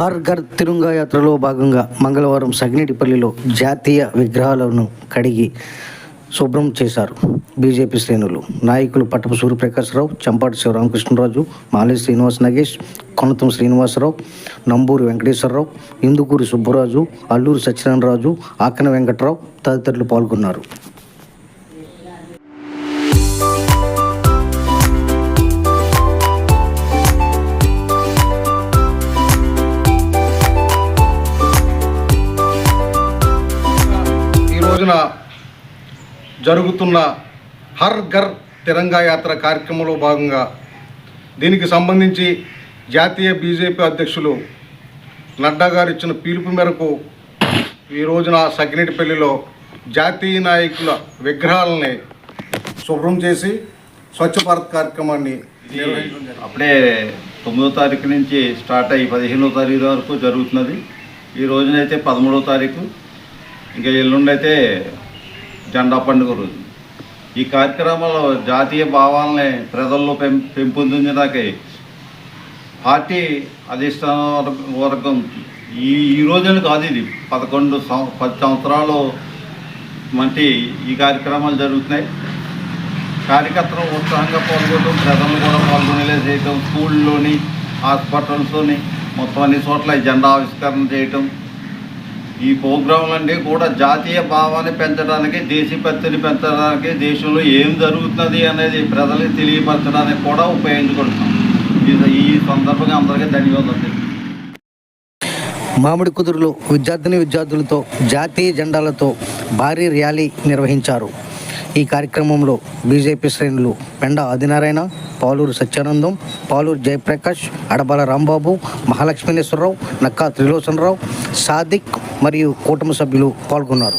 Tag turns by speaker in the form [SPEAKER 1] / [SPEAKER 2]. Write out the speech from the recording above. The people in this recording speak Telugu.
[SPEAKER 1] హర్ ఘర్ తిరుంగా యాత్రలో భాగంగా మంగళవారం సగినేటిపల్లిలో జాతీయ విగ్రహాలను కడిగి శుభ్రం చేశారు. బీజేపీ శ్రేణులు నాయకులు పట్టపు సూర్యప్రకాశ్రావు చంపాటి శివరామకృష్ణరాజు మాలే శ్రీనివాస్ నగేష్ కొనతం శ్రీనివాసరావు నంబూరి వెంకటేశ్వరరావు ఇందుకూరి సుబ్బరాజు అల్లూరి సత్యనారాయణరాజు ఆకన వెంకట్రావు తదితరులు పాల్గొన్నారు.
[SPEAKER 2] రోజున జరుగుతున్న హర్ ఘర్ తిరంగా యాత్ర కార్యక్రమంలో భాగంగా దీనికి సంబంధించి జాతీయ బీజేపీ అధ్యక్షులు నడ్డా గారు ఇచ్చిన పిలుపు మేరకు ఈ రోజున సగ్గినేటిపల్లిలో జాతీయ నాయకుల విగ్రహాలని శుభ్రం చేసి స్వచ్ఛ భారత్ కార్యక్రమాన్ని
[SPEAKER 3] అప్పుడే తొమ్మిదో తారీఖు నుంచి స్టార్ట్ అయ్యి పదిహేనో తారీఖు వరకు జరుగుతున్నది. ఈ రోజునైతే పదమూడో తారీఖు. ఇంకా ఎల్లుండైతే జెండా పండుగ రోజు. ఈ కార్యక్రమంలో జాతీయ భావాలని ప్రజల్లో పెం పెంపొందించడానికి పార్టీ అధిష్టాన వర్గం ఈ ఈ రోజున కాదు ఇది. పదకొండు సంవ పది సంవత్సరాలు వంటి ఈ కార్యక్రమాలు జరుగుతున్నాయి. కార్యకర్తలు ఉత్సాహంగా పాల్గొనడం ప్రజలు కూడా పాల్గొనేలా చేయటం స్కూల్లోని హాస్పిటల్స్లోని మొత్తం అన్ని చోట్ల జెండా ఆవిష్కరణ చేయటం ఈ ప్రోగ్రాంలన్నీ కూడా జాతీయ భావాన్ని పెంచడానికి దేశభక్తిని పెంచడానికి దేశంలో ఏం జరుగుతున్నది అనేది ప్రజలకు తెలియపరచడానికి కూడా ఉపయోగించుకుంటున్నాం. ఇది- ఈ సందర్భంగా అందరికీ ధన్యవాదాలు
[SPEAKER 1] మామిడి కుదురులో విద్యార్థిని విద్యార్థులతో జాతీయ జెండాలతో భారీ ర్యాలీ నిర్వహించారు. ఈ కార్యక్రమంలో బీజేపీ శ్రేణులు పెండ ఆదినారాయణ పాలూరు సత్యానందం పాలూరు జయప్రకాష్ అడబాల రాంబాబు మహాలక్ష్మీనేశ్వరరావు నక్కా త్రిలోచనరావు సాదిక్ మరియు కూటమి సభ్యులు పాల్గొన్నారు.